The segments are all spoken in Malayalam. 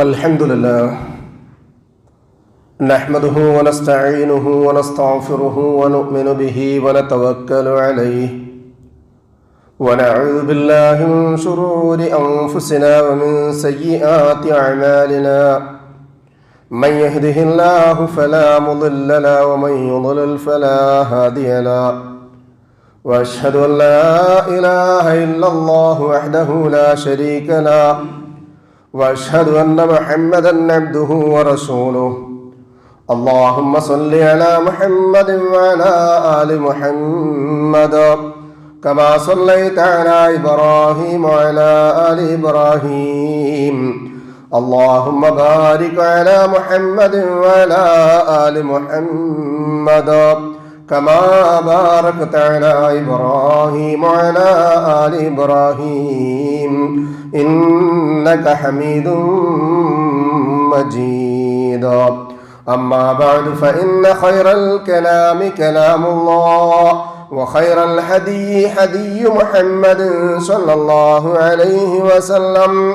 الحمد لله. نحمده ونستعينه ونستغفره ونؤمن به ونتوكل عليه. ونعوذ بالله من شرور أنفسنا ومن سيئات أعمالنا. من يهده الله فلا مضل له ومن يضلل فلا هادي له. وأشهد أن لا إله إلا الله وحده لا شريك له. وأشهد أن محمدا عبده ورسوله. اللهم صل على محمد وعلى آل محمد كما صليت على إبراهيم وعلى آل إبراهيم. اللهم بارك على محمد وعلى آل محمد. كما باركت على إبراهيم وعلى آل إبراهيم. إنك حميد مجيد. أما بعد فإن خير الكلام كلام الله وخير الهدي هدي محمد صلى الله عليه وسلم.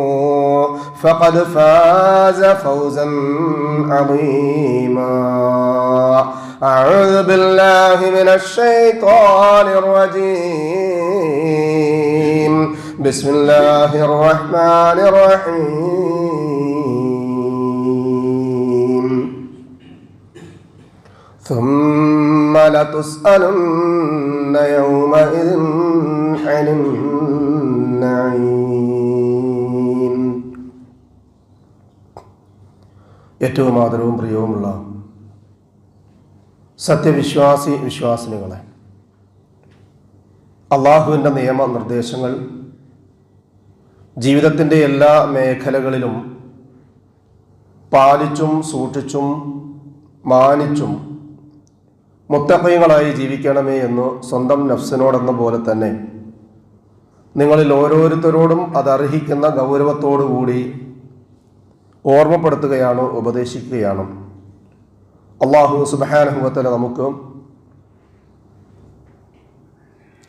فقد فاز فوزا عظيما. أعوذ بالله من الشيطان الرجيم. بسم الله الرحمن الرحيم. ثم لتسألن يومئذ عن النعيم. ഏറ്റവും ആദരവും പ്രിയവുമുള്ള സത്യവിശ്വാസി വിശ്വാസിനികളെ അള്ളാഹുവിന്റെ നിയമനിർദ്ദേശങ്ങൾ ജീവിതത്തിന്റെ എല്ലാ മേഖലകളിലും പാലിച്ചും സൂക്ഷിച്ചും മാനിച്ചും മുത്തക്കൈകളായി ജീവിക്കണമേ എന്ന് സ്വന്തം നഫ്സിനോടെന്ന പോലെ തന്നെ നിങ്ങളിൽ ഓരോരുത്തരോടും അതർഹിക്കുന്ന ഗൗരവത്തോടു കൂടി ഓർമ്മപ്പെടുത്തുകയാണ് ഉപദേശിക്കുകയാണോ? അള്ളാഹു സുബാനുഭവത്തിൽ നമുക്ക്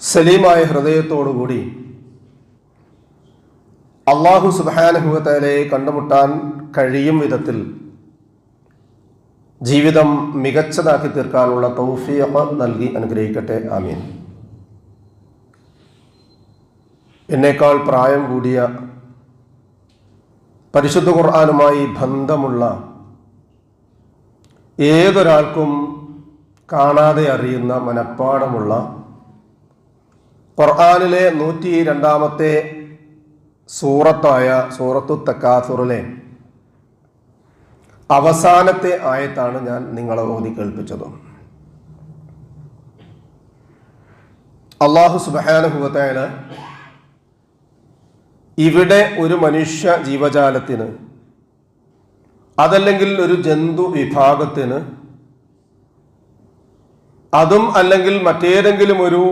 സലീമായ ഹൃദയത്തോടുകൂടി അള്ളാഹു സുബാനുഭവത്തലെ കണ്ടുമുട്ടാൻ കഴിയും വിധത്തിൽ ജീവിതം മികച്ചതാക്കി തീർക്കാനുള്ള തൗഫിയഹ നൽകി അനുഗ്രഹിക്കട്ടെ. ആമീൻ. എന്നേക്കാൾ പ്രായം കൂടിയ പരിശുദ്ധ ഖുർആാനുമായി ബന്ധമുള്ള ഏതൊരാൾക്കും കാണാതെ അറിയുന്ന മനഃപ്പാടമുള്ള ഖുർആാനിലെ നൂറ്റി രണ്ടാമത്തെ സൂറത്തായ സൂറത്തു തക്കാസുറിലെ അവസാനത്തെ ആയത്താണ് ഞാൻ നിങ്ങളെ ഓതി കേൾപ്പിച്ചത്. അള്ളാഹു സുബാനുഭവത്തായ ഇവിടെ ഒരു മനുഷ്യ ജീവജാലത്തിന് അതല്ലെങ്കിൽ ഒരു ജന്തു വിഭാഗത്തിന് അതും അല്ലെങ്കിൽ മറ്റേതെങ്കിലും ഒരു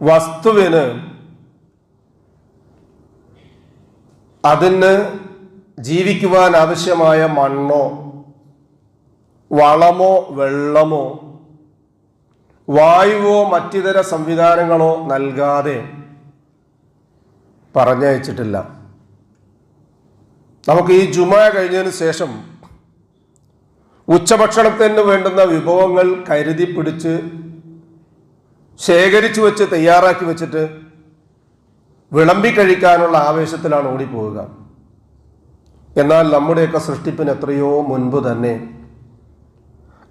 വസ്തുവിന് അതിന് ജീവിക്കുവാൻ ആവശ്യമായ മണ്ണോ വളമോ വെള്ളമോ വായുവോ മറ്റിതര സംവിധാനങ്ങളോ നൽകാതെ പറഞ്ഞയച്ചിട്ടില്ല. നമുക്ക് ഈ ജുമ കഴിഞ്ഞതിന് ശേഷം ഉച്ചഭക്ഷണത്തിന് വേണ്ടുന്ന വിഭവങ്ങൾ കരുതി പിടിച്ച് ശേഖരിച്ചു വെച്ച് തയ്യാറാക്കി വെച്ചിട്ട് വിളമ്പി കഴിക്കാനുള്ള ആവേശത്തിലാണ് ഓടിപ്പോവുക. എന്നാൽ നമ്മുടെയൊക്കെ സൃഷ്ടിപ്പിന് എത്രയോ മുൻപ് തന്നെ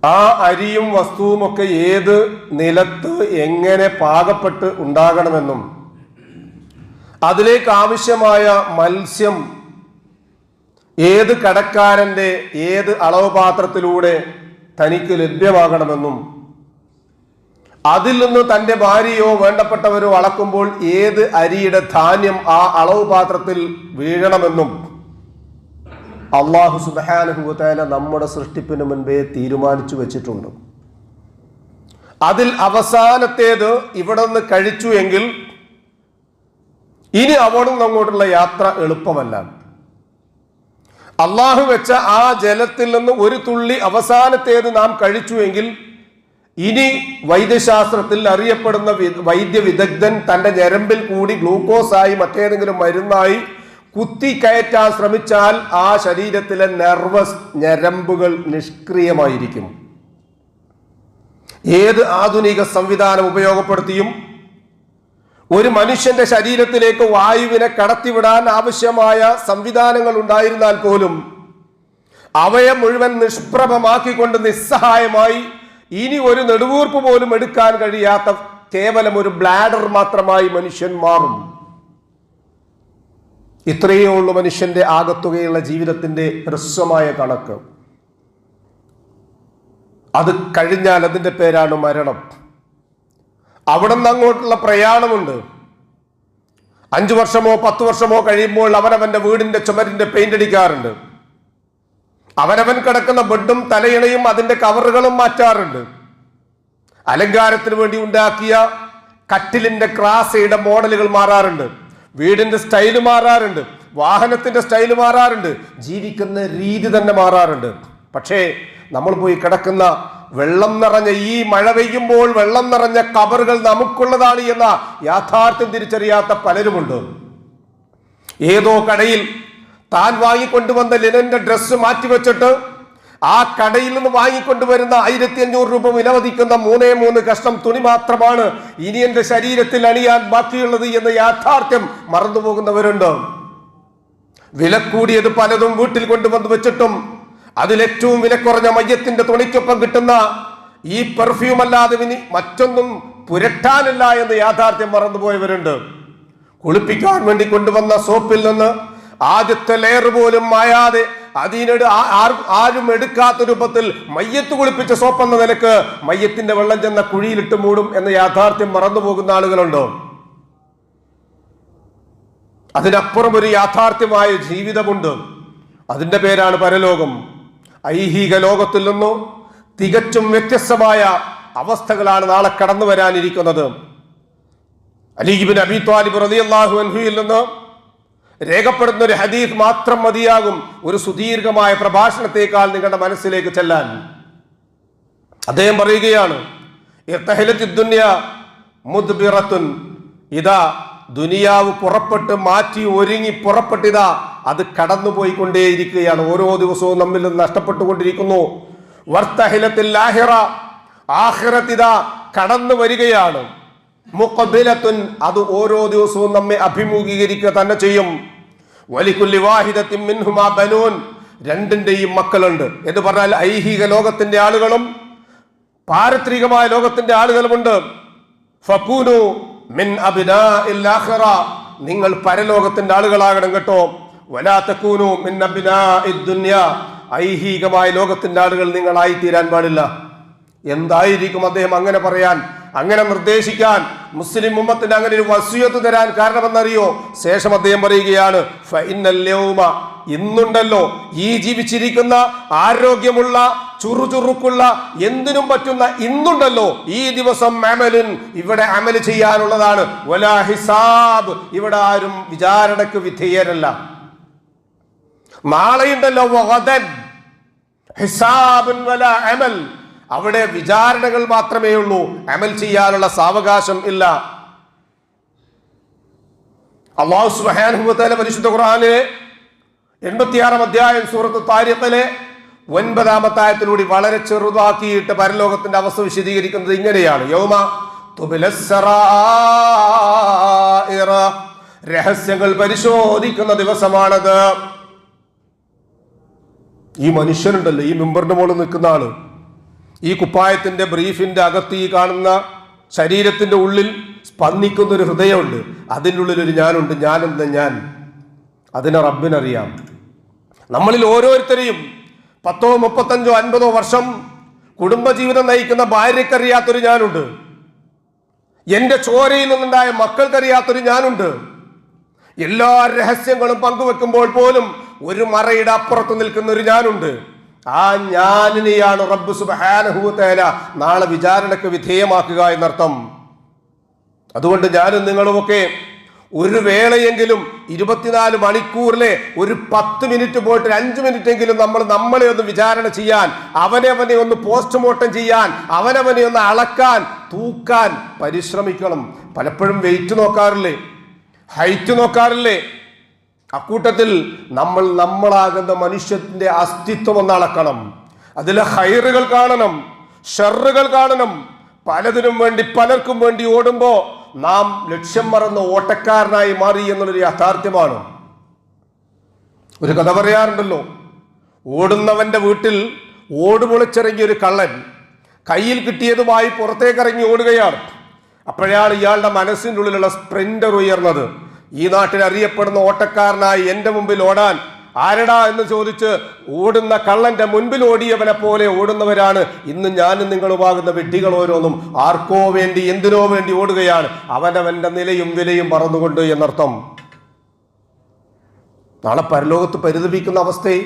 ആ അരിയും വസ്തുവുമൊക്കെ ഏത് നിലത്ത് എങ്ങനെ പാകപ്പെട്ട് ഉണ്ടാകണമെന്നും അതിലേക്ക് ആവശ്യമായ മത്സ്യം ഏത് കടക്കാരന്റെ ഏത് അളവ് പാത്രത്തിലൂടെ തനിക്ക് ലഭ്യമാകണമെന്നും അതിൽ നിന്ന് തന്റെ ഭാര്യയോ വേണ്ടപ്പെട്ടവരോ അളക്കുമ്പോൾ ഏത് അരിയുടെ ധാന്യം ആ അളവ് പാത്രത്തിൽ വീഴണമെന്നും അള്ളാഹു സുബാനുഭൂത്തേന നമ്മുടെ സൃഷ്ടിപ്പിന് മുൻപേ തീരുമാനിച്ചു വെച്ചിട്ടുണ്ട്. അതിൽ അവസാനത്തേത് ഇവിടെ നിന്ന് കഴിച്ചു എങ്കിൽ ഇനി അവിടെ നിന്ന് അങ്ങോട്ടുള്ള യാത്ര എളുപ്പമല്ല. അള്ളാഹു വെച്ച ആ ജലത്തിൽ നിന്ന് ഒരു തുള്ളി അവസാനത്തേത് നാം കഴിച്ചുവെങ്കിൽ ഇനി വൈദ്യശാസ്ത്രത്തിൽ അറിയപ്പെടുന്ന വൈദ്യ വിദഗ്ധൻ തന്റെ ഞരമ്പിൽ കൂടി ഗ്ലൂക്കോസായി മറ്റേതെങ്കിലും മരുന്നായി കുത്തി കയറ്റാൻ ശ്രമിച്ചാൽ ആ ശരീരത്തിലെ നെർവസ് ഞരമ്പുകൾ നിഷ്ക്രിയമായിരിക്കും. ഏത് ആധുനിക സംവിധാനം ഉപയോഗപ്പെടുത്തിയും ഒരു മനുഷ്യന്റെ ശരീരത്തിലേക്ക് വായുവിനെ കടത്തിവിടാൻ ആവശ്യമായ സംവിധാനങ്ങൾ ഉണ്ടായിരുന്നാൽ പോലും അവയെ മുഴുവൻ നിഷ്പ്രഭമാക്കിക്കൊണ്ട് നിസ്സഹായമായി ഇനി ഒരു നെടുവൂർപ്പ് പോലും എടുക്കാൻ കഴിയാത്ത കേവലം ഒരു ബ്ലാഡർ മാത്രമായി മനുഷ്യൻ മാറും. ഇത്രയേ ഉള്ളൂ മനുഷ്യന്റെ ആകത്തുകയുള്ള ജീവിതത്തിന്റെ ഹ്രസ്വമായ കണക്ക്. അത് കഴിഞ്ഞാൽ അതിന്റെ പേരാണ് മരണം. അവിടെ നിന്ന് അങ്ങോട്ടുള്ള പ്രയാണമുണ്ട്. അഞ്ചു വർഷമോ പത്തു വർഷമോ കഴിയുമ്പോൾ അവനവന്റെ വീടിന്റെ ചുമരിന്റെ പെയിന്റ് അടിക്കാറുണ്ട്. അവനവൻ കിടക്കുന്ന ബെഡും തലയിണയും അതിന്റെ കവറുകളും മാറ്റാറുണ്ട്. അലങ്കാരത്തിന് വേണ്ടി ഉണ്ടാക്കിയ കട്ടിലിന്റെ ക്രാസയുടെ മോഡലുകൾ മാറാറുണ്ട്. വീടിന്റെ സ്റ്റൈൽ മാറാറുണ്ട്. വാഹനത്തിന്റെ സ്റ്റൈൽ മാറാറുണ്ട്. ജീവിക്കുന്ന രീതി തന്നെ മാറാറുണ്ട്. പക്ഷേ നമ്മൾ പോയി കിടക്കുന്ന വെള്ളം നിറഞ്ഞ ഈ മഴ പെയ്യുമ്പോൾ വെള്ളം നിറഞ്ഞ കബറുകൾ നമുക്കുള്ളതാണ് എന്ന യാഥാർത്ഥ്യം തിരിച്ചറിയാത്ത പലരുമുണ്ട്. ഏതോ കടയിൽ താൻ വാങ്ങിക്കൊണ്ടുവന്ന ലിനന്റെ ഡ്രസ്സ് മാറ്റിവെച്ചിട്ട് ആ കടയിൽ നിന്ന് വാങ്ങിക്കൊണ്ടുവരുന്ന ആയിരത്തി അഞ്ഞൂറ് രൂപ വിലമതിക്കുന്ന മൂന്നേ മൂന്ന് കഷ്ണം തുണി മാത്രമാണ് ഇനി എന്റെ ശരീരത്തിൽ അണിയാൻ ബാക്കിയുള്ളത് എന്ന യാഥാർത്ഥ്യം മറന്നുപോകുന്നവരുണ്ട്. വില കൂടിയത് പലതും വീട്ടിൽ കൊണ്ടുവന്ന് വെച്ചിട്ടും അതിലേറ്റവും വില കുറഞ്ഞ മയ്യത്തിന്റെ തുണിക്കൊപ്പം കിട്ടുന്ന ഈ പെർഫ്യൂം അല്ലാതെ ഇനി മറ്റൊന്നും പുരട്ടാനില്ല എന്ന് യാഥാർത്ഥ്യം മറന്നുപോയവരുണ്ട്. കുളിപ്പിക്കാൻ വേണ്ടി കൊണ്ടുവന്ന സോപ്പിൽ നിന്ന് ആദ്യത്തെ ലെയർ പോലും മായാതെ അതിനട് ആരും എടുക്കാത്ത രൂപത്തിൽ മയ്യത്ത് കുളിപ്പിച്ച സോപ്പ് എന്ന നിലയ്ക്ക് മയ്യത്തിന്റെ വെള്ളം ചെന്ന കുഴിയിലിട്ട് മൂടും എന്ന യാഥാർത്ഥ്യം മറന്നുപോകുന്ന ആളുകളുണ്ടോ? അതിനപ്പുറം ഒരു യാഥാർത്ഥ്യമായ ജീവിതമുണ്ട്. അതിന്റെ പേരാണ് പരലോകം. ഐഹിക ലോകത്തിൽ നിന്നും തികച്ചും വ്യത്യസ്തമായ അവസ്ഥകളാണ് നാളെ കടന്നു വരാനിരിക്കുന്നത്. അലീബിൻ അബി താലിബ് റളിയല്ലാഹു അൻഹുയിൽ നിന്ന് രേഖപ്പെടുന്ന ഒരു ഹദീസ് മാത്രം മതിയാകും ഒരു സുദീർഘമായ പ്രഭാഷണത്തേക്കാൾ നിങ്ങളുടെ മനസ്സിലേക്ക് ചെല്ലാൻ. അദ്ദേഹം പറയുകയാണ് ഇതാ ദുനിയാവ് പുറപ്പെട്ട് മാറ്റി ഒരുങ്ങി പുറപ്പെട്ടിതാ അത് കടന്നുപോയിക്കൊണ്ടേയിരിക്കുകയാണ്. ഓരോ ദിവസവും നമ്മിൽ നിന്ന് നഷ്ടപ്പെട്ടുകൊണ്ടിരിക്കുന്നു. വർത്തഹിലത്തിൽ കടന്നു വരികയാണ്. മുഖബിലത്തുൻ അത് ഓരോ ദിവസവും നമ്മെ അഭിമുഖീകരിക്കുക തന്നെ ചെയ്യും. വലിക്കുല്ലി വാഹിദത്തിൻ മിൻഹുമാ ബനൂൻ രണ്ടിന്റെയും മക്കളുണ്ട്. എന്ന് പറഞ്ഞാൽ ഐഹിക ലോകത്തിന്റെ ആളുകളും പാരത്രികമായ ലോകത്തിന്റെ ആളുകളുമുണ്ട്. ഫക്കൂനു മിൻ അബിന നിങ്ങൾ പരലോകത്തിന്റെ ആളുകളാകണം കേട്ടോ. വലാ തക്കൂനു മിൻ അബ്നാഇദ് ദുനിയ. ഐഹികമായ ലോകത്തിന്റെ ആളുകൾ നിങ്ങളായി തീരാൻ പാടില്ല. എന്തായിരിക്കും അദ്ദേഹം അങ്ങനെ പറയാൻ? അങ്ങനെ നിർദ്ദേശിക്കാൻ മുസ്ലിം ഉമ്മത്തിന് അങ്ങനെ ഒരു വസ്യത്ത് തരാൻ കാരണമെന്നറിയോ? ശേഷം അദ്ദേഹം പറയുകയാണ് ഇന്നുണ്ടല്ലോ ഈ ജീവിച്ചിരിക്കുന്ന ആരോഗ്യമുള്ള ചുറുചുറുക്കുള്ള എന്തിനും പറ്റുന്ന ഇന്നുണ്ടല്ലോ ഈ ദിവസം അമലിൻ ഇവിടെ അമൽ ചെയ്യാനുള്ളതാണ്. വലാ ഹിസാബ് ഇവിടെ ആരും വിചാരണക്ക് വിധേയരല്ല. നാളെയുണ്ടല്ലോ അമൽ. അവിടെ വിചാരണകൾ മാത്രമേ ഉള്ളൂ. അമൽ ചെയ്യാനുള്ള സാവകാശം ഇല്ല. അള്ളാഹു വ പരിശുദ്ധ ഖുർആനിലെ എൺപത്തിയാറാം അധ്യായം സൂറത്ത് താരിഖിലെ ഒൻപതാമത്തായത്തിലൂടെ വളരെ ചെറുതാക്കിയിട്ട് പരലോകത്തിന്റെ അവസ്ഥ വിശദീകരിക്കുന്നത് ഇങ്ങനെയാണ്. യോമ. രഹസ്യങ്ങൾ പരിശോധിക്കുന്ന ദിവസമാണത്. ഈ മനുഷ്യനുണ്ടല്ലോ ഈ മെമ്പറിന്റെ മുകളിൽ നിൽക്കുന്ന ആൾ. ഈ കുപ്പായത്തിന്റെ ബ്രീഫിന്റെ അകത്ത് ഈ കാണുന്ന ശരീരത്തിന്റെ ഉള്ളിൽ സ്പന്ദിക്കുന്ന ഒരു ഹൃദയമുണ്ട്. അതിന്റെ ഉള്ളിൽ ഒരു ഞാനുണ്ട്. ഞാനെന്ന ഞാൻ? അതിനെ റബ്ബിനറിയാം. നമ്മളിൽ ഓരോരുത്തരെയും പത്തോ മുപ്പത്തഞ്ചോ അൻപതോ വർഷം കുടുംബജീവിതം നയിക്കുന്ന ഭാര്യക്കറിയാത്തൊരു ഞാനുണ്ട്. എന്റെ ചോരയിൽ നിന്നുണ്ടായ മക്കൾക്കറിയാത്തൊരു ഞാനുണ്ട്. എല്ലാ രഹസ്യങ്ങളും പങ്കുവെക്കുമ്പോൾ പോലും ഒരു മറയുടെ അപ്പുറത്ത് നിൽക്കുന്ന ഒരു ഞാനുണ്ട്. ആ ഞാനിനെയാണ് റബ്ബ് സുബാനഹുത്തേല നാളെ വിചാരണയ്ക്ക് വിധേയമാക്കുക എന്നർത്ഥം. അതുകൊണ്ട് ഞാനും നിങ്ങളുമൊക്കെ ഒരു വേളയെങ്കിലും ഇരുപത്തിനാല് മണിക്കൂറിലെ ഒരു പത്ത് മിനിറ്റ് പോയിട്ട് അഞ്ച് മിനിറ്റ് എങ്കിലും നമ്മൾ നമ്മളെ ഒന്ന് വിചാരണ ചെയ്യാൻ അവനവനെ ഒന്ന് പോസ്റ്റ്മോർട്ടം ചെയ്യാൻ അവനവനെ ഒന്ന് അളക്കാൻ തൂക്കാൻ പരിശ്രമിക്കണം. പലപ്പോഴും വെയിറ്റ് നോക്കാറില്ലേ? ഹൈറ്റ് നോക്കാറില്ലേ? അക്കൂട്ടത്തിൽ നമ്മൾ നമ്മളാകുന്ന മനുഷ്യത്തിന്റെ അസ്തിത്വം ഒന്ന് അളക്കണം അതിലെ ഹൈറുകൾ കാണണം ഷെറുകൾ കാണണം. പലതിനും വേണ്ടി പലർക്കും വേണ്ടി ഓടുമ്പോൾ നാം ലക്ഷ്യം മറന്ന് ഓട്ടക്കാരനായി മാറി എന്നുള്ളൊരു യാഥാർത്ഥ്യമാണ്. ഒരു കഥ പറയാറുണ്ടല്ലോ ഓടുന്നവന്റെ വീട്ടിൽ ഓടുപൊളിച്ചിറങ്ങിയ ഒരു കള്ളൻ കയ്യിൽ കിട്ടിയതുമായി പുറത്തേക്കിറങ്ങി ഓടുകയാണ്. അപ്പോഴാണ് ഇയാളുടെ മനസ്സിന്റെ ഉള്ളിലുള്ള സ്പ്രിന്റർ ഉയർന്നത്. ഈ നാട്ടിൽ അറിയപ്പെടുന്ന ഓട്ടക്കാരനായി എന്റെ മുമ്പിൽ ഓടാൻ ആരടാ എന്ന് ചോദിച്ച് ഓടുന്ന കള്ളന്റെ മുൻപിൽ ഓടിയവനെ പോലെ ഓടുന്നവരാണ് ഇന്ന് ഞാനും നിങ്ങളുമാകുന്ന വെട്ടികൾ ഓരോന്നും. ആർക്കോ വേണ്ടി എന്തിനോ വേണ്ടി ഓടുകയാണ്. അവനവന്റെ നിലയും വിലയും മറന്നുകൊണ്ട് എന്നർത്ഥം. നാളെ പരലോകത്ത് പരിതപിക്കുന്ന അവസ്ഥയെ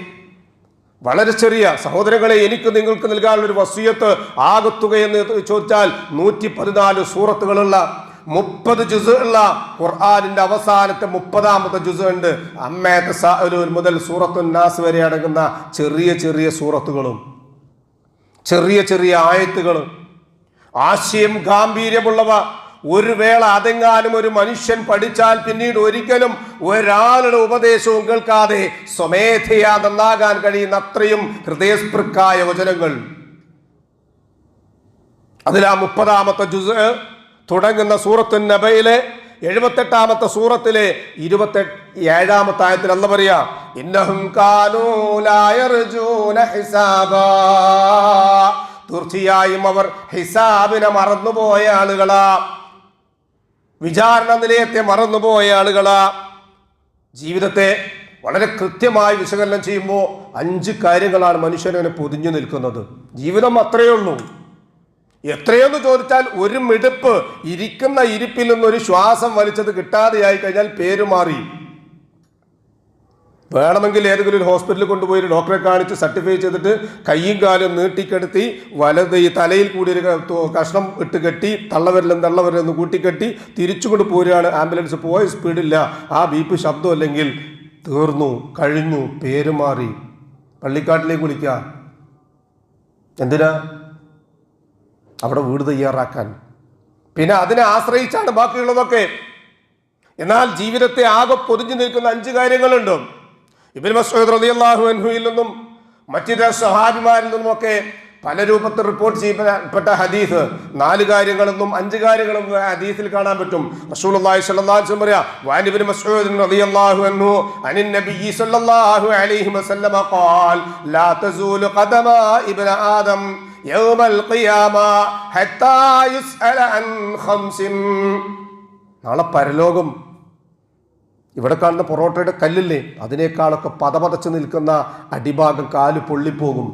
വളരെ ചെറിയ സഹോദരങ്ങളെ എനിക്ക് നിങ്ങൾക്ക് നൽകാനുള്ള ഒരു വസീയത്ത് ആകത്തുക എന്ന് ചോദിച്ചാൽ നൂറ്റി പതിനാല് സൂറത്തുകളുള്ള മുപ്പത് ജുസ് ഉള്ള ഖുർആാനിന്റെ അവസാനത്തെ മുപ്പതാമത്തെ ജുസ് ഉണ്ട്. അമ്മേത്തെ മുതൽ സൂറത്തു നാസ് വരെ അടങ്ങുന്ന ചെറിയ ചെറിയ സൂറത്തുകളും ചെറിയ ചെറിയ ആയത്തുകളും. ആശയം ഗാംഭീര്യമുള്ളവ. ഒരു വേള അതെങ്ങാനും ഒരു മനുഷ്യൻ പഠിച്ചാൽ പിന്നീട് ഒരിക്കലും ഒരാളുടെ ഉപദേശവും കേൾക്കാതെ സ്വമേധയാ നന്നാകാൻ കഴിയുന്ന അത്രയും ഹൃദയസ്പൃക്കായ വചനങ്ങൾ. അതിലാ മുപ്പതാമത്തെ ജുസ് തുടങ്ങുന്ന സൂറത്തു നബയിലെ എഴുപത്തെട്ടാമത്തെ സൂറത്തിലെ ഇരുപത്തെ ഏഴാമത്തെ ആയത്തിൽ അല്ല പറയാ? ഇന്നഹും തീർച്ചയായും അവർ ഹിസാബിനെ മറന്നുപോയ ആളുകളാ. വിചാരണ നിലയത്തെ മറന്നുപോയ ആളുകളാ. ജീവിതത്തെ വളരെ കൃത്യമായി വിശകലനം ചെയ്യുമ്പോൾ അഞ്ച് കാര്യങ്ങളാണ് മനുഷ്യനെ പൊതിഞ്ഞു നിൽക്കുന്നത്. ജീവിതം അത്രയേ ഉള്ളൂ. എത്രയെന്ന് ചോദിച്ചാൽ ഒരു മിടുപ്പ് ഇരിക്കുന്ന ഇരിപ്പിൽ നിന്നൊരു ശ്വാസം വലിച്ചത് കിട്ടാതെയായി കഴിഞ്ഞാൽ പേര് മാറി. വേണമെങ്കിൽ ഏതെങ്കിലും ഒരു ഹോസ്പിറ്റലിൽ കൊണ്ടുപോയി ഒരു ഡോക്ടറെ കാണിച്ച് സർട്ടിഫൈ ചെയ്തിട്ട് കൈയും കാലും നീട്ടിക്കെടുത്തി വലത് ഈ തലയിൽ കൂടി ഒരു കഷ്ണം ഇട്ട് കെട്ടി തള്ളവരലും തള്ളവരലും ഒന്ന് കൂട്ടിക്കെട്ടി തിരിച്ചുകൊണ്ട് പോരുകയാണ് ആംബുലൻസ്. പോയ സ്പീഡില്ല. ആ ബീപ്പ് ശബ്ദം അല്ലെങ്കിൽ തീർന്നു കഴിഞ്ഞു പേര് മാറി. പള്ളിക്കാട്ടിലേക്ക് വിളിക്കുക എന്തിനാ? അവിടെ വീട് തയ്യാറാക്കാൻ. പിന്നെ അതിനെ ആശ്രയിച്ചാണ് ബാക്കിയുള്ളതൊക്കെ. എന്നാൽ ജീവിതത്തെ ആകെ പൊതിഞ്ഞു നിൽക്കുന്ന അഞ്ച് കാര്യങ്ങളുണ്ട്. ഇബിൻ മസൂദ് റളിയല്ലാഹു അൻഹുയിൽ നിന്നും മറ്റു സഹാബിമാരിൽ നിന്നുമൊക്കെ പല രൂപത്തിൽ റിപ്പോർട്ട് ചെയ്യപ്പെട്ട ഹദീസ് നാല് കാര്യങ്ങളെന്നും അഞ്ച് കാര്യങ്ങളെന്നും ഹദീസിൽ കാണാൻ പറ്റും റസൂലുള്ളാഹി സ്വല്ലല്ലാഹു അലൈഹി വസല്ലം പറയാ വാൻ ഇബ്നു മസ്ഊദ് റളിയല്ലാഹു അൻഹു അനിൻ നബിയ്യി സ്വല്ലല്ലാഹു അലൈഹി വസല്ലം ഖാൽ ലാ തസൂലു ഖദമ ഇബ്ന ആദം يوم القيامة حتى يسأل عن خمس നാളെ പരലോകം ഇവിടെ കാണുന്ന പൊറോട്ടയുടെ കല്ലില്ലേ അതിനേക്കാളൊക്കെ പതപതച്ച് നിൽക്കുന്ന അടിഭാഗം കാല് പൊള്ളിപ്പോകും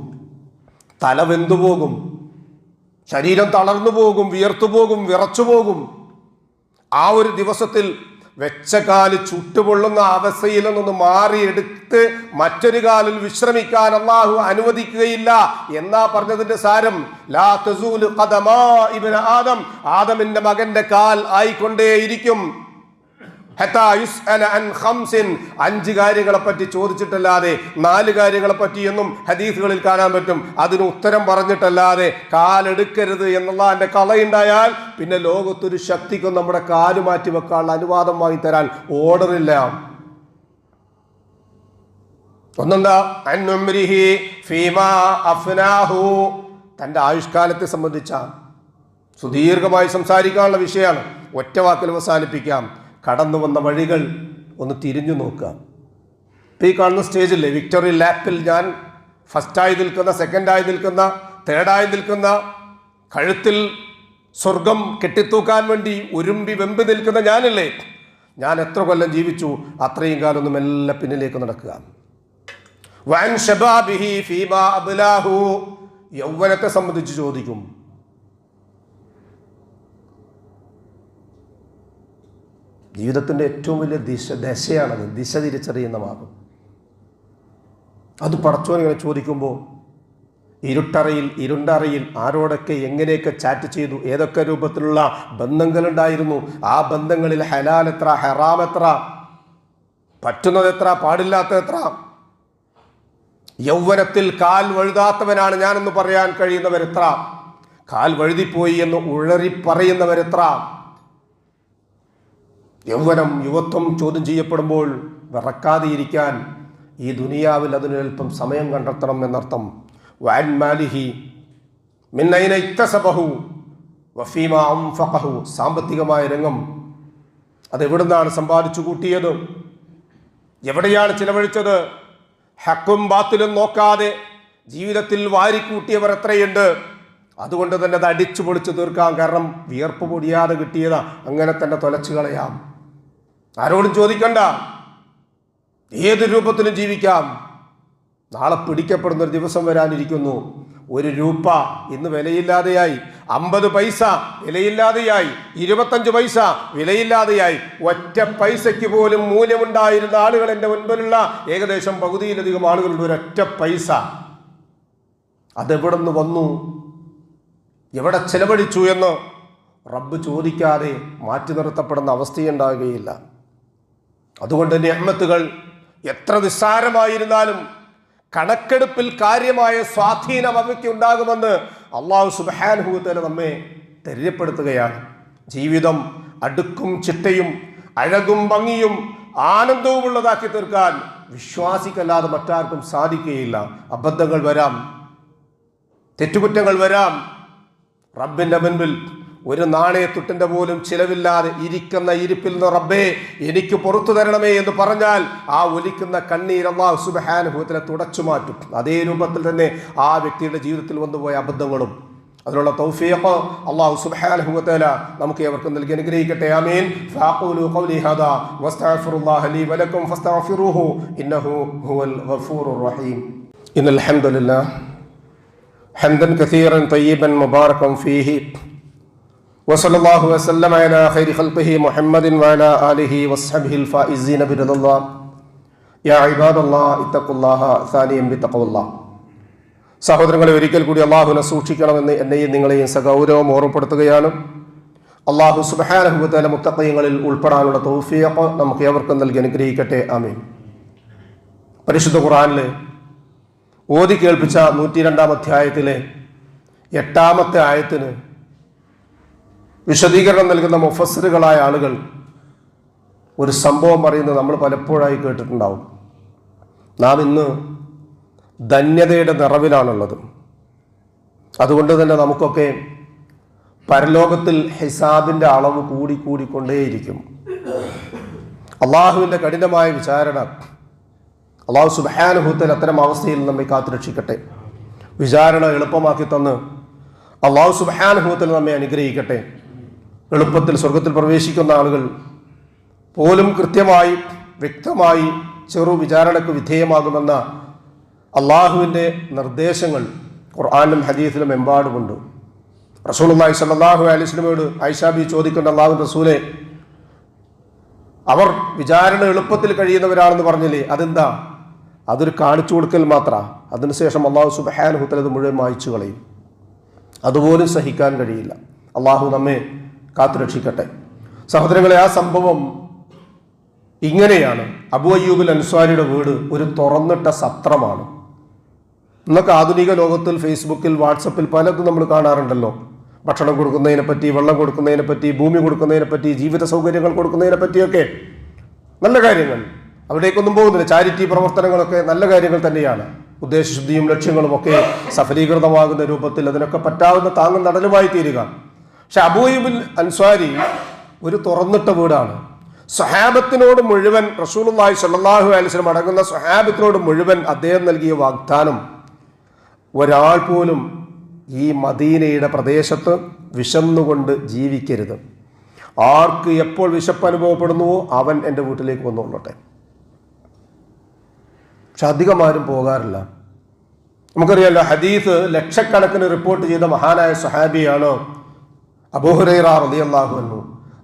തല വെന്തുപോകും ശരീരം തളർന്നു പോകും വിയർത്തു പോകും വിറച്ചു പോകും. ആ ഒരു ദിവസത്തിൽ വെച്ച കാൽ ചുട്ടുപൊള്ളുന്ന അവസ്ഥയിൽ നിന്ന് മാറിയെടുത്ത് മറ്റൊരു കാലിൽ വിശ്രമിക്കാൻ അള്ളാഹു അനുവദിക്കുകയില്ല. എന്നാ പറഞ്ഞതിന്റെ സാരം? ലാ ആദം. ആദമിന്റെ മകന്റെ കാൽ ആയിക്കൊണ്ടേയിരിക്കും. അഞ്ച് കാര്യങ്ങളെ പറ്റി ചോദിച്ചിട്ടല്ലാതെ നാല് കാര്യങ്ങളെ പറ്റി എന്നും ഹദീസുകളിൽ കാണാൻ പറ്റും. അതിന് ഉത്തരം പറഞ്ഞിട്ടല്ലാതെ കാലെടുക്കരുത് എന്നുള്ള എന്റെ കളയുണ്ടായാൽ പിന്നെ ലോകത്തൊരു ശക്തിക്കും നമ്മുടെ കാൽ മാറ്റി വെക്കാനുള്ള അനുവാദം വാങ്ങി തരാൻ ഓർഡറില്ല. ഒന്നെന്താ? തന്റെ ആയുഷ്കാലത്തെ സംബന്ധിച്ച സുദീർഘമായി സംസാരിക്കാനുള്ള വിഷയമാണ്. ഒറ്റ വാക്കിൽ അവസാനിപ്പിക്കാം. കടന്നു വന്ന വഴികൾ ഒന്ന് തിരിഞ്ഞു നോക്കുക. ഇപ്പം ഈ കാണുന്ന സ്റ്റേജില്ലേ? വിക്ടറി ലാപ്പിൽ ഞാൻ ഫസ്റ്റായി നിൽക്കുന്ന സെക്കൻഡായി നിൽക്കുന്ന തേർഡായി നിൽക്കുന്ന കഴുത്തിൽ സ്വർഗം കെട്ടിത്തൂക്കാൻ വേണ്ടി ഉരുമ്പി വെമ്പി നിൽക്കുന്ന ഞാനല്ലേ? ഞാൻ എത്ര കൊല്ലം ജീവിച്ചു അത്രയും കാലം ഒന്ന് മെല്ലെ പിന്നിലേക്ക് നടക്കുക. വൻ ഷബാബിഹി ഫീമാ അബ്ലാഹു യൗവനത്തെ സംബന്ധിച്ച് ചോദിക്കും. ജീവിതത്തിന്റെ ഏറ്റവും വലിയ ദിശ ദശയാണത്. ദിശ തിരിച്ചറിയുന്ന മാർഗം അത് പടച്ചോൻ ഇങ്ങനെ ചോദിക്കുമ്പോൾ ഇരുട്ടറയിൽ ഇരുണ്ടറയിൽ ആരോടൊക്കെ എങ്ങനെയൊക്കെ ചാറ്റ് ചെയ്തു ഏതൊക്കെ രൂപത്തിലുള്ള ബന്ധങ്ങളുണ്ടായിരുന്നു ആ ബന്ധങ്ങളിൽ ഹലാൽ എത്ര ഹെറാം എത്ര പറ്റുന്നത് എത്ര പാടില്ലാത്ത എത്ര? യൗവനത്തിൽ കാൽ വഴുതാത്തവനാണ് ഞാനെന്ന് പറയാൻ കഴിയുന്നവരെത്ര? കാൽ വഴുതിപ്പോയി എന്ന് ഉഴറി പറയുന്നവരെത്ര യൗവനം യുവത്വം ചോദ്യം ചെയ്യപ്പെടുമ്പോൾ വിറക്കാതെയിരിക്കാൻ ഈ ദുനിയാവിൽ അതിനൊരൽപ്പം സമയം കണ്ടെത്തണം എന്നർത്ഥം. വാൻമാലിഹി മിന്നൈന ഇത്തസബഹു വഫീമ അംഫഹു സാമ്പത്തികമായ രംഗം അതെവിടുന്നാണ് സമ്പാദിച്ചു കൂട്ടിയത്? എവിടെയാണ് ചിലവഴിച്ചത്? ഹക്കും ബാത്തിലും നോക്കാതെ ജീവിതത്തിൽ വാരിക്കൂട്ടിയവർ എത്രയുണ്ട്? അതുകൊണ്ട് തന്നെ അത് അടിച്ചു പൊളിച്ചു തീർക്കാം കാരണം വിയർപ്പ് പൊടിയാതെ കിട്ടിയതാ. അങ്ങനെ തന്നെ തൊലച്ചു കളയാം. ആരോടും ചോദിക്കണ്ട. ഏത് രൂപത്തിലും ജീവിക്കാം. നാളെ പിടിക്കപ്പെടുന്ന ഒരു ദിവസം വരാനിരിക്കുന്നു. ഒരു രൂപ ഇന്ന് വിലയില്ലാതെയായി. അമ്പത് പൈസ വിലയില്ലാതെയായി. ഇരുപത്തഞ്ച് പൈസ വിലയില്ലാതെയായി. ഒറ്റ പൈസയ്ക്ക് പോലും മൂല്യമുണ്ടായിരുന്ന ആളുകൾ എന്റെ മുൻപിലുള്ള ഏകദേശം പകുതിയിലധികം ആളുകളുടെ ഒരൊറ്റ പൈസ അതെവിടെ നിന്ന് വന്നു? എവിടെ ചെലവഴിച്ചു എന്ന് റബ്ബ് ചോദിക്കാതെ മാറ്റി നിർത്തപ്പെടുന്ന അവസ്ഥയുണ്ടാകുകയില്ല. അതുകൊണ്ട് നിയമത്തുകൾ എത്ര നിസ്സാരമായിരുന്നാലും കണക്കെടുപ്പിൽ കാര്യമായ സ്വാധീനം അവയ്ക്ക് ഉണ്ടാകുമെന്ന് അള്ളാഹു സുബാൻഹുത്തല നമ്മെ തെര്യപ്പെടുത്തുകയാണ് ജീവിതം അടുക്കും ചിട്ടയും അഴകും ഭംഗിയും ആനന്ദവും ഉള്ളതാക്കി തീർക്കാൻ വിശ്വാസിക്കല്ലാതെ മറ്റാർക്കും സാധിക്കുകയില്ല. അബദ്ധങ്ങൾ വരാം തെറ്റുകുറ്റങ്ങൾ വരാം റബ്ബിന്റെ മുൻപിൽ ഒരു നാണയത്തുട്ടിന്റെ പോലും ചിലവില്ലാതെ ഇരിക്കുന്ന ഇരിപ്പിൽ നിന്ന് റബ്ബേ എനിക്ക് പുറത്തു തരണമേ എന്ന് പറഞ്ഞാൽ ആ ഒലിക്കുന്ന കണ്ണീർ അള്ളാഹു സുബഹാനുഭവത്തിനെ തുടച്ചു മാറ്റും. അതേ രൂപത്തിൽ തന്നെ ആ വ്യക്തിയുടെ ജീവിതത്തിൽ വന്നുപോയ അബദ്ധങ്ങളും. അതിനുള്ള തൗഫീഖ് അള്ളാഹു സുബ്ഹാനഹു നമുക്ക് ഏവർക്കും നൽകി അനുഗ്രഹിക്കട്ടെ. ആമീൻ. ഫാഖൂലു ഖൗലി വസ്തഗ്ഫിറുല്ലാഹ ലീ വലക്കും ഇന്നഹു ഹുവൽ ഗഫൂറുർ റഹീം. ഇന്നൽ ഹംദുലില്ലാഹ് حمدا كثيرا طيبا مباركا فيه وصلى الله وسلم على خير خلقه محمد وعلى آله وصحبه الفائزين برضا الله يا عباد الله اتقوا الله ثانيا بتقوى الله സഹോദരങ്ങളെ ഒരിക്കൽ കൂടി അള്ളാഹുവിനെ സൂക്ഷിക്കണമെന്ന് എന്നെയും നിങ്ങളെയും സഗൗരവം ഓർമ്മപ്പെടുത്തുകയാണ് അള്ളാഹു സുബഹാനഹുബത്തല മുത്തക്കയങ്ങളിൽ ഉൾപ്പെടാനുള്ള തൗഫിയപ്പ് നമുക്ക് ഏവർക്കും നൽകി അനുഗ്രഹിക്കട്ടെ ആമീൻ പരിശുദ്ധ ഖുറാനിലെ ഓതി കേൾപ്പിച്ച നൂറ്റി രണ്ടാം അധ്യായത്തിലെ എട്ടാമത്തെ ആയത്തിന് വിശദീകരണം നൽകുന്ന മുഫസറുകളായ ആളുകൾ ഒരു സംഭവം പറയുന്നത് നമ്മൾ പലപ്പോഴായി കേട്ടിട്ടുണ്ടാവും. നാം ഇന്ന് ധന്യതയുടെ നിറവിലാണുള്ളത്. അതുകൊണ്ട് തന്നെ നമുക്കൊക്കെ പരലോകത്തിൽ ഹിസാബിന്റെ അളവ് കൂടി കൂടിക്കൊണ്ടേയിരിക്കും അള്ളാഹുവിന്റെ കഠിനമായ വിചാരണ അള്ളാഹു സുബാനുഭൂത്തിൽ അത്തരം അവസ്ഥയിൽ നമ്മെ കാത്തുരക്ഷിക്കട്ടെ വിചാരണ എളുപ്പമാക്കി തന്ന് അള്ളാഹു സുബാനുഭൂത്തിൽ നമ്മെ അനുഗ്രഹിക്കട്ടെ. എളുപ്പത്തിൽ സ്വർഗത്തിൽ പ്രവേശിക്കുന്ന ആളുകൾ പോലും കൃത്യമായി വ്യക്തമായി ചെറു വിചാരണയ്ക്ക് വിധേയമാകുമെന്ന അള്ളാഹുവിന്റെ നിർദ്ദേശങ്ങൾ ഖുർആാനും ഹദീസിലും എമ്പാടുമുണ്ട്. റസൂലുള്ളാഹി സ്വല്ലല്ലാഹു അലൈഹി വസല്ലമയോട് ഐഷാബി ചോദിക്കേണ്ട അള്ളാഹു റസൂലെ അവർ വിചാരണ എളുപ്പത്തിൽ കഴിയുന്നവരാണെന്ന് പറഞ്ഞില്ലേ? അതെന്താ? അതൊരു കാണിച്ചു കൊടുക്കൽ മാത്രമാണ് അതിനുശേഷം അള്ളാഹു സുബഹാൻ ഹുത്തലത് മുഴുവൻ മായ്ച്ചു കളയും. അതുപോലും സഹിക്കാൻ കഴിയില്ല. അള്ളാഹു നമ്മെ കാത്തുരക്ഷിക്കട്ടെ സഹോദരങ്ങളെ ആ സംഭവം ഇങ്ങനെയാണ്. അബു അയ്യൂബുൽ അൻസ്വാരിയുടെ വീട് ഒരു തുറന്നിട്ട സത്രമാണ്. ഇന്നൊക്കെ ആധുനിക ലോകത്തിൽ ഫേസ്ബുക്കിൽ വാട്സപ്പിൽ പലതും നമ്മൾ കാണാറുണ്ടല്ലോ. ഭക്ഷണം കൊടുക്കുന്നതിനെ പറ്റി വെള്ളം കൊടുക്കുന്നതിനെ പറ്റി ഭൂമി കൊടുക്കുന്നതിനെ പറ്റി ജീവിത സൗകര്യങ്ങൾ കൊടുക്കുന്നതിനെ പറ്റിയൊക്കെ. നല്ല കാര്യങ്ങൾ. അവിടേക്കൊന്നും പോകുന്നില്ല. ചാരിറ്റി പ്രവർത്തനങ്ങളൊക്കെ നല്ല കാര്യങ്ങൾ തന്നെയാണ്. ഉദ്ദേശശുദ്ധിയും ലക്ഷ്യങ്ങളും ഒക്കെ സഫലീകൃതമാകുന്ന രൂപത്തിൽ അതിനൊക്കെ പറ്റാവുന്ന താങ്ങും നടലുമായി തീരുക. പക്ഷെ അബൂയിബിൻ അൻസ്വാരി ഒരു തുറന്നിട്ട വീടാണ്. സുഹാബത്തിനോട് മുഴുവൻ റസൂലുള്ളാഹി സ്വല്ലല്ലാഹു അലൈഹി വസല്ലം അടങ്ങുന്ന സുഹാബത്തിനോട് മുഴുവൻ അദ്ദേഹം നൽകിയ വാഗ്ദാനം ഒരാൾ പോലും ഈ മദീനയുടെ പ്രദേശത്ത് വിശന്നുകൊണ്ട് ജീവിക്കരുത്. ആർക്ക് എപ്പോൾ വിശപ്പ് അനുഭവപ്പെടുന്നുവോ അവൻ എന്റെ വീട്ടിലേക്ക് വന്നുകൊള്ളട്ടെ പക്ഷെ അധികം ആരും പോകാറില്ല. നമുക്കറിയാലോ ഹദീസ് ലക്ഷക്കണക്കിന് റിപ്പോർട്ട് ചെയ്ത മഹാനായ സഹാബിയാണ് അബൂഹുറൈറ റളിയല്ലാഹു അൻഹു.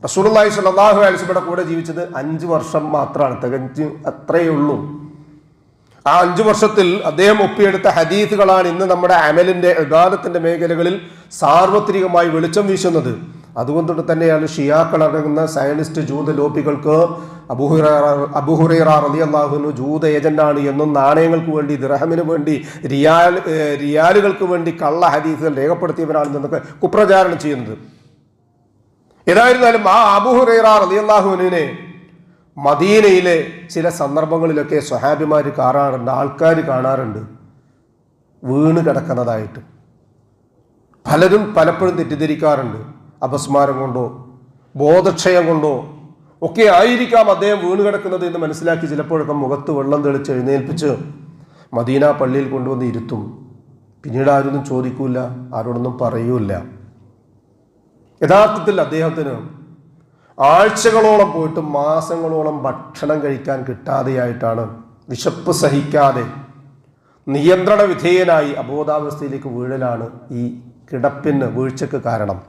റസൂലുള്ളാഹി സ്വല്ലല്ലാഹു അലൈഹി വസല്ലമയുടെ കൂടെ ജീവിച്ചത് അഞ്ച് വർഷം മാത്രമാണ് തികഞ്ഞ് അത്രയേ ഉള്ളൂ. ആ അഞ്ചു വർഷത്തിൽ അദ്ദേഹം ഒപ്പിയെടുത്ത ഹദീസുകളാണ് ഇന്ന് നമ്മുടെ അമലിന്റെ ഇബാദത്തിന്റെ മേഖലകളിൽ സാർവത്രികമായി വെളിച്ചം വീശുന്നത്. അതുകൊണ്ട് തന്നെയാണ് ഷിയാക്കൾ അടങ്ങുന്ന സയനിസ്റ്റ് ജൂത ലോബികൾക്ക് അബുഹുറ അബുഹുറൈറ റലി അള്ളാഹുനു ജൂത ഏജന്റാണ് എന്നും നാണയങ്ങൾക്ക് വേണ്ടി ദിറഹമിന് വേണ്ടി റിയാൽ റിയാലുകൾക്ക് വേണ്ടി കള്ള ഹദീസുകൾ രേഖപ്പെടുത്തിയവരാണെന്നൊക്കെ കുപ്രചാരണം ചെയ്യുന്നത്. ഏതായിരുന്നാലും ആ അബുഹുറൈറ റലി അള്ളാഹുവിനെ മദീനയിലെ ചില സന്ദർഭങ്ങളിലൊക്കെ സ്വഹാബിമാർ കാണാറുണ്ട് ആൾക്കാർ കാണാറുണ്ട്. വീണ് കിടക്കുന്നതായിട്ട്. പലരും പലപ്പോഴും തെറ്റിദ്ധരിക്കാറുണ്ട്. അപസ്മാരം കൊണ്ടോ ബോധക്ഷയം കൊണ്ടോ ഒക്കെ ആയിരിക്കാം അദ്ദേഹം വീണ് കിടക്കുന്നത് എന്ന് മനസ്സിലാക്കി ചിലപ്പോഴൊക്കെ മുഖത്ത് വെള്ളം തെളിച്ച് എഴുന്നേൽപ്പിച്ച് മദീന പള്ളിയിൽ കൊണ്ടുവന്ന് ഇരുത്തും. പിന്നീട് ആരൊന്നും ചോദിക്കൂല ആരോടൊന്നും പറയൂല യഥാർത്ഥത്തിൽ അദ്ദേഹത്തിന് ആഴ്ചകളോളം പോയിട്ട് മാസങ്ങളോളം ഭക്ഷണം കഴിക്കാൻ കിട്ടാതെയായിട്ടാണ് വിശപ്പ് സഹിക്കാതെ നിയന്ത്രണ വിധേയനായി അബോധാവസ്ഥയിലേക്ക് വീഴലാണ് ഈ കിടപ്പിന് വീഴ്ചക്ക് കാരണം.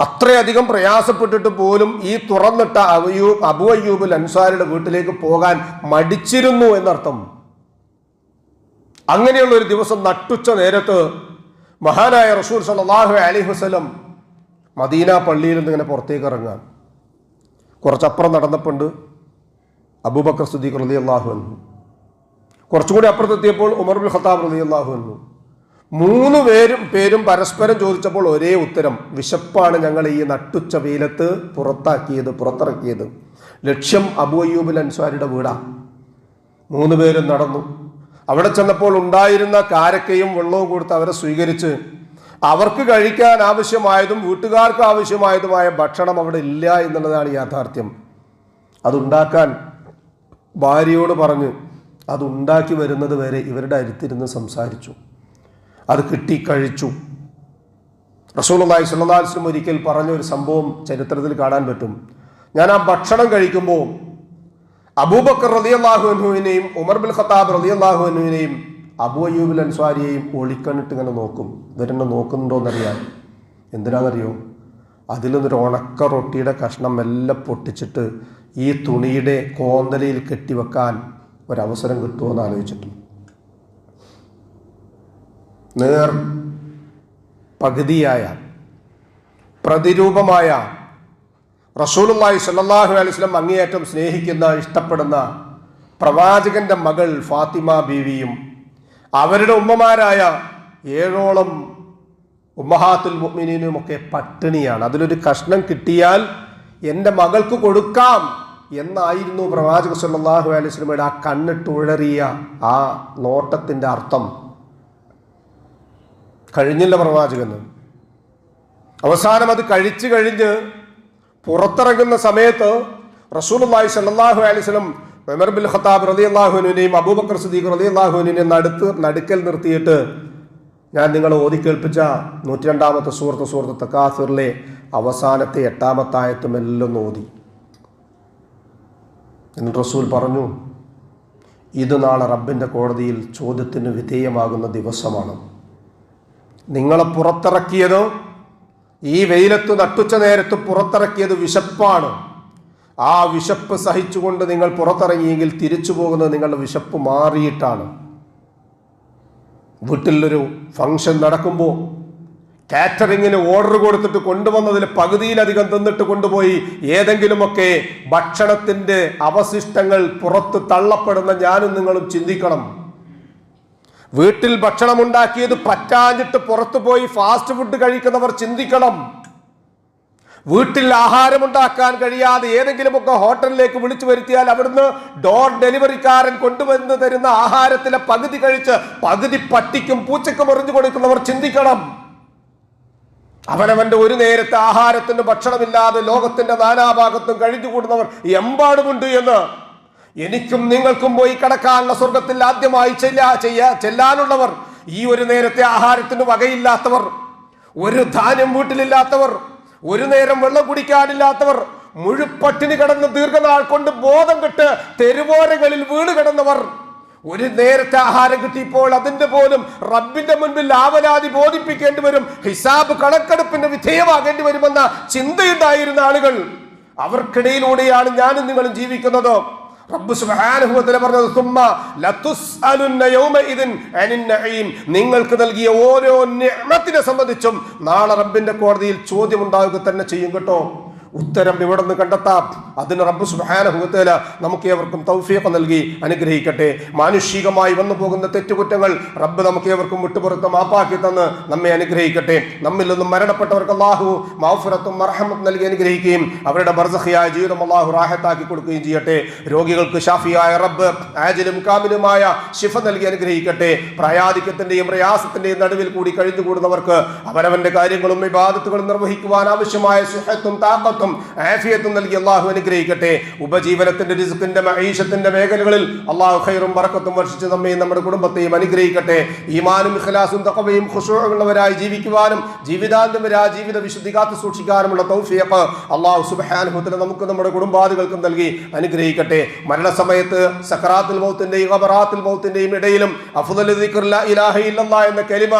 അത്രയധികം പ്രയാസപ്പെട്ടിട്ട് പോലും ഈ തുറന്നിട്ട അവയൂ അബു അയ്യൂബുൽ അൻസാരിയുടെ വീട്ടിലേക്ക് പോകാൻ മടിച്ചിരുന്നു എന്നർത്ഥം. അങ്ങനെയുള്ള ഒരു ദിവസം നട്ടുച്ച നേരത്ത് മഹാനായ റസൂൽ സലാഹു അലി വസല്ലം മദീന പള്ളിയിൽ നിന്ന് ഇങ്ങനെ പുറത്തേക്ക് ഇറങ്ങാൻ കുറച്ചപ്പുറം നടന്നപ്പുണ്ട് അബൂബക്കർ സുദ്ദീഖ് റലി അള്ളാഹു എന്നു കുറച്ചുകൂടി അപ്പുറത്തെത്തിയപ്പോൾ ഉമർ ബിൻ ഖത്താബ് റലി അള്ളാഹു അന്നു മൂന്ന് പേരും പേരും പരസ്പരം ചോദിച്ചപ്പോൾ ഒരേ ഉത്തരം. വിശപ്പാണ് ഞങ്ങൾ ഈ നട്ടുച്ച വെയിലത്ത് പുറത്താക്കിയത് പുറത്തിറക്കിയത്. ലക്ഷ്യം അബു അയ്യൂബുൽ അൻസ്വാരിയുടെ വീടാ. മൂന്ന് പേരും നടന്നു. അവിടെ ചെന്നപ്പോൾ ഉണ്ടായിരുന്ന കാരക്കയും വെള്ളവും കൊടുത്ത് അവരെ സ്വീകരിച്ച് അവർക്ക് കഴിക്കാൻ ആവശ്യമായതും വീട്ടുകാർക്ക് ആവശ്യമായതുമായ ഭക്ഷണം അവിടെ ഇല്ല എന്നുള്ളതാണ് യാഥാർത്ഥ്യം. അതുണ്ടാക്കാൻ ഭാര്യയോട് പറഞ്ഞ് അതുണ്ടാക്കി വരുന്നത് വരെ ഇവരുടെ അടുത്തിരുന്ന് സംസാരിച്ചു. അത് കിട്ടി കഴിച്ചു റസൂലുള്ളാഹി സ്വല്ലല്ലാഹു അലൈഹി വസല്ലം ഒരിക്കൽ പറഞ്ഞ ഒരു സംഭവം ചരിത്രത്തിൽ കാണാൻ പറ്റും. ഞാൻ ആ ഭക്ഷണം കഴിക്കുമ്പോൾ അബൂബക്കർ റളിയല്ലാഹു അൻഹുവിനെയും ഉമർ ബിൻ ഖത്താബ് റളിയല്ലാഹു അൻഹുവിനെയും അബു അയ്യൂബിൽ അൻസ്വാരിയെയും ഒളിക്കണിട്ട് ഇങ്ങനെ നോക്കും. ഇവരെന്നെ നോക്കുന്നുണ്ടോ എന്നറിയാൻ എന്തിനാണെന്നറിയോ അതിൽ നിന്നൊരു ഉണക്ക റൊട്ടിയുടെ കഷ്ണം മെല്ലെ പൊട്ടിച്ചിട്ട് ഈ തുണിയുടെ കോന്തലയിൽ കെട്ടിവെക്കാൻ ഒരവസരം കിട്ടുമോ എന്ന് ആലോചിച്ചിട്ടു നേർ പകുതിയായ പ്രതിരൂപമായ റസൂലുമായി സല്ലാഹു അലൈഹി വസല്ലം അങ്ങേയറ്റം സ്നേഹിക്കുന്ന ഇഷ്ടപ്പെടുന്ന പ്രവാചകന്റെ മകൾ ഫാത്തിമ ബീവിയും അവരുടെ ഉമ്മമാരായ ഏഴോളം ഉമ്മഹാത്തുൽ മുഅ്മിനീനുമൊക്കെ പട്ടിണിയാണ്. അതിലൊരു കഷ്ണം കിട്ടിയാൽ എന്റെ മകൾക്ക് കൊടുക്കാം എന്നായിരുന്നു പ്രവാചക സല്ലാഹു അലൈഹി സ്വലമയുടെ ആ കണ്ണിട്ടുഴറിയ ആ നോട്ടത്തിന്റെ അർത്ഥം. കഴിഞ്ഞില്ല പ്രവാചകന്. അവസാനം അത് കഴിച്ചു കഴിഞ്ഞ് പുറത്തിറങ്ങുന്ന സമയത്ത് റസൂലുള്ളാഹി സ്വല്ലല്ലാഹു അലൈഹി വസല്ലം ഉമർ ബിൻ ഖത്താബ് റളിയല്ലാഹുവിനെയും അബൂബക്കർ സിദ്ദീഖ് റളിയല്ലാഹുവിനെയും നടുത്ത് നടുക്കൽ നിർത്തിയിട്ട് ഞാൻ നിങ്ങളെ ഓതി കേൾപ്പിച്ച നൂറ്റി രണ്ടാമത്തെ സുഹൃത്ത് സൂറത്ത് തക്കാസുറിലെ അവസാനത്തെ എട്ടാമത്തെ ആയത്തും എല്ലാം ഓതി. എന്നിട്ട് റസൂൽ പറഞ്ഞു ഇത് നാളെ റബ്ബിന്റെ കോടതിയിൽ ചോദ്യത്തിന് വിധേയമാകുന്ന ദിവസമാണ്. നിങ്ങളെ പുറത്തിറക്കിയത് ഈ വെയിലത്ത് നട്ടുച്ച നേരത്ത് പുറത്തിറക്കിയത് വിശപ്പാണ്. ആ വിശപ്പ് സഹിച്ചുകൊണ്ട് നിങ്ങൾ പുറത്തിറങ്ങിയെങ്കിൽ തിരിച്ചു പോകുന്നത് നിങ്ങളുടെ വിശപ്പ് മാറിയിട്ടാണ്. വീട്ടിലൊരു ഫംഗ്ഷൻ നടക്കുമ്പോൾ കാറ്ററിങ്ങിന് ഓർഡർ കൊടുത്തിട്ട് കൊണ്ടുവന്നതിൽ പകുതിയിലധികം തിന്നിട്ട് കൊണ്ടുപോയി ഏതെങ്കിലുമൊക്കെ ഭക്ഷണത്തിന്റെ അവശിഷ്ടങ്ങൾ പുറത്ത് തള്ളപ്പെടുന്ന ഞാനും നിങ്ങളും ചിന്തിക്കണം. വീട്ടിൽ ഭക്ഷണം ഉണ്ടാക്കിയത് പറ്റാഞ്ഞിട്ട് പുറത്തു പോയി ഫാസ്റ്റ് ഫുഡ് കഴിക്കുന്നവർ ചിന്തിക്കണം. വീട്ടിൽ ആഹാരമുണ്ടാക്കാൻ കഴിയാതെ ഏതെങ്കിലുമൊക്കെ ഹോട്ടലിലേക്ക് വിളിച്ചു വരുത്തിയാൽ അവിടുന്ന് ഡോർ ഡെലിവറിക്കാരൻ കൊണ്ടുവന്ന് തരുന്ന ആഹാരത്തിലെ പകുതി കഴിച്ച് പകുതി പട്ടിക്കും പൂച്ചക്കും എറിഞ്ഞു കൊടുക്കുന്നവർ ചിന്തിക്കണം. അവനവന്റെ ഒരു നേരത്തെ ആഹാരത്തിന് ഭക്ഷണമില്ലാതെ ലോകത്തിന്റെ നാനാഭാഗത്തും കഴിഞ്ഞുകൂടുന്നവർ എമ്പാടുമുണ്ട് എന്ന് എനിക്കും നിങ്ങൾക്കും പോയി കടക്കാനുള്ള സ്വർഗത്തിൽ ആദ്യമായി ചെല്ലാ ചെയ്യാ ചെല്ലാനുള്ളവർ ഈ ഒരു നേരത്തെ ആഹാരത്തിന് വകയില്ലാത്തവർ ഒരു ധാന്യം വീട്ടിലില്ലാത്തവർ ഒരു നേരം വെള്ളം കുടിക്കാനില്ലാത്തവർ മുഴുപ്പട്ടിണി കിടന്ന് ദീർഘനാൾ കൊണ്ട് ബോധം കെട്ട് തെരുവോരങ്ങളിൽ വീണ് കിടന്നവർ ഒരു നേരത്തെ ആഹാരം കിട്ടിയപ്പോൾ അതിന്റെ പോലും റബ്ബിന്റെ മുൻപിൽ ആവലാതി ബോധിപ്പിക്കേണ്ടി വരും ഹിസാബ് കണക്കെടുപ്പിന് വിധേയമാകേണ്ടി വരുമെന്ന ചിന്തയുണ്ടായിരുന്ന ആളുകൾ. അവർക്കിടയിലൂടെയാണ് ഞാനും നിങ്ങളും ജീവിക്കുന്നത്. റബ്ബ് സുബ്ഹാനഹു വ തആല പറഞ്ഞത് സുമ്മ ലതുസ്അലുന്ന യൗമഇദിൻ അനിൻ നഈം. നിങ്ങൾക്ക് നൽകിയ ഓരോ നിഅമത്തിനെ സംബന്ധിച്ചും നാളെ റബ്ബിന്റെ കോടതിയിൽ ചോദ്യം ഉണ്ടാവുക തന്നെ ചെയ്യും കേട്ടോ. ഉത്തരം ഇവിടെ നിന്ന് കണ്ടെത്താം? അതിന് റബ്ബ് സുബാനഹുത്തേല നമുക്ക് ഏവർക്കും തൗഫീഖ് നൽകി അനുഗ്രഹിക്കട്ടെ. മാനുഷികമായി വന്നു പോകുന്ന തെറ്റുകുറ്റങ്ങൾ റബ്ബ് നമുക്ക് ഏവർക്കും വിട്ടുപുറത്ത് മാപ്പാക്കി തന്ന് നമ്മെ അനുഗ്രഹിക്കട്ടെ. നമ്മിൽ നിന്നും മരണപ്പെട്ടവർക്ക് അള്ളാഹു മാഫുറത്തും മർഹമത്തും നൽകി അനുഗ്രഹിക്കുകയും അവരുടെ ബർസഹിയായ ജീവിതം അള്ളാഹു റാഹത്താക്കി കൊടുക്കുകയും ചെയ്യട്ടെ. രോഗികൾക്ക് ഷാഫിയായ റബ്ബ് ആജിലും കാമിലുമായ ശിഫ നൽകി അനുഗ്രഹിക്കട്ടെ. പ്രയാധിക്യത്തിന്റെയും പ്രയാസത്തിന്റെയും നടുവിൽ കൂടി കഴിഞ്ഞുകൂടുന്നവർക്ക് അവരവന്റെ കാര്യങ്ങളും വിവാദത്തുകളും നിർവഹിക്കുവാൻ ആവശ്യമായ സുഹത്തും താപത്തും ആഫിയത്തും നൽകി അള്ളാഹു അനുഗ്രഹിക്കട്ടെ. ഉപജീവനത്തിന്റെ രിസുക്കിന്റെ മഹീഷത്തിന്റെ മേഖലകളിൽ അള്ളാഹു ഖൈറും വറക്കത്തും വർഷിച്ച് നമ്മയും നമ്മുടെ കുടുംബത്തെയും അനുഗ്രഹിക്കട്ടെ. ഈമാനും ഇഖ്ലാസും തക്കവയും ഖുഷുള്ളവരായി ജീവിക്കുവാനും ജീവിതാന്തം വരെ ആ ജീവിത വിശുദ്ധി കാത്തു സൂക്ഷിക്കാനുമുള്ള തൗഫിയപ്പ് അള്ളാഹു തആല നമുക്ക് നമ്മുടെ കുടുംബാദികൾക്കും നൽകി അനുഗ്രഹിക്കട്ടെ. മരണസമയത്ത് സക്കറാത്തുൽ മൗത്തിന്റെയും അബറാത്തിൽ മൗത്തിന്റെയും ഇടയിലും അഫുദൽ ഇലാഹ ഇല്ലല്ലാഹ് എന്ന കലിമ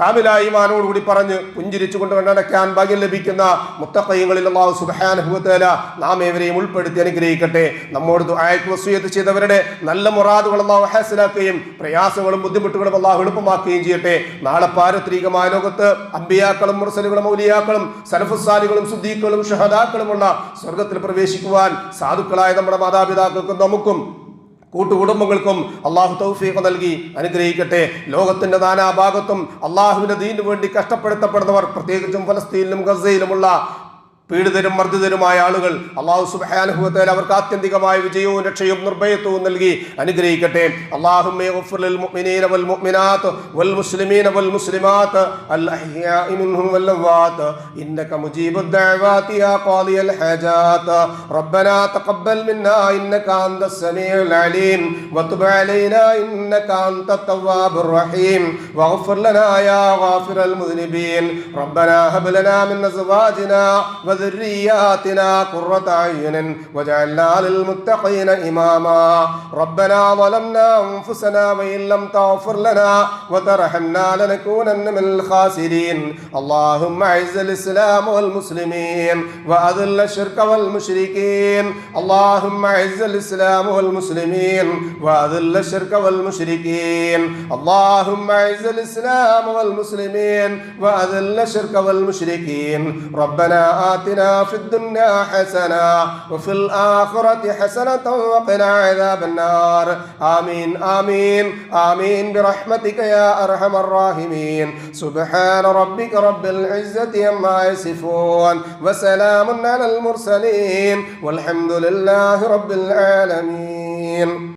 കാമിലായി മാനോടുകൂടി പറഞ്ഞ് പുഞ്ചിരിച്ചുകൊണ്ട് കണ്ടടക്കാൻ ഭാഗ്യം ലഭിക്കുന്ന മുത്തക്കയങ്ങളിൽ അള്ളാഹു സുബാനുഭവത്തേല നാം ഏവരെയും ഉൾപ്പെടുത്തി അനുഗ്രഹിക്കട്ടെ. നമ്മോട് ദുആയ്ക്ക് വസൂയത്ത് ചെയ്തവരുടെ നല്ല മുറാദുകൾ അള്ളാഹു ഹാസിലാക്കുകയും പ്രയാസങ്ങളും ബുദ്ധിമുട്ടുകളും അള്ളാഹു എളുപ്പമാക്കുകയും ചെയ്യട്ടെ. നാളെ പാരത്രികമായ ലോകത്ത് അമ്പിയാക്കളും മുർസലുകളും ഔലിയാക്കളും സലഫുസാലികളും സുദ്ദീഖുകളും ഷഹദാക്കളുമുള്ള സ്വർഗത്തിൽ പ്രവേശിക്കുവാൻ സാധുക്കളായ നമ്മുടെ മാതാപിതാക്കൾക്കും നമുക്കും കൂട്ടുകുടുംബങ്ങൾക്കും അള്ളാഹു തൗഫീഖ് നൽകി അനുഗ്രഹിക്കട്ടെ. ലോകത്തിന്റെ നാനാഭാഗത്തും അള്ളാഹുവിന്റെ ദീനു വേണ്ടി കഷ്ടപ്പെടുത്തപ്പെടുന്നവർ പ്രത്യേകിച്ചും ഫലസ്തീനിലും ഗസയിലുമുള്ള പീഡിതരും മർദ്ദിതരുമായ ആളുകൾ അള്ളാഹു സുബാനുഭവത്തിൽ അവർക്ക് ആത്യന്തികമായ വിജയവും രക്ഷയും നിർഭയത്വവും നൽകി അനുഗ്രഹിക്കട്ടെ والمسلمين والمسلمات الأحياء منهم والأموات إنك مجيب الدعوات يا قاضي الحاجات ربنا تقبل منا إنك أنت السميع العليم وتب علينا إنك أنت التواب الرحيم واغفر لنا يا غافر المذنبين ربنا هب لنا من أزواجنا وذرياتنا قرة أعين واجعلنا للمتقين إماما. ربنا ظلمنا أنفسنا وإن لم تغفر لنا وترحمنا لنكونن من الخاسرين. اللهم أعز الإسلام والمسلمين وأذل الشرك والمشركين. اللهم أعز الإسلام والمسلمين وأذل الشرك والمشركين. اللهم أعز الإسلام والمسلمين وأذل الشرك والمشركين. ربنا آتنا في الدنيا حسنة وفي الآخرة حسنة وقنا عذاب النار. آمين آمين آمين. برحمتك يا أرحم الراحمين. سبحان ربك رب العزة عما يصفون وسلام على المرسلين والحمد لله رب العالمين.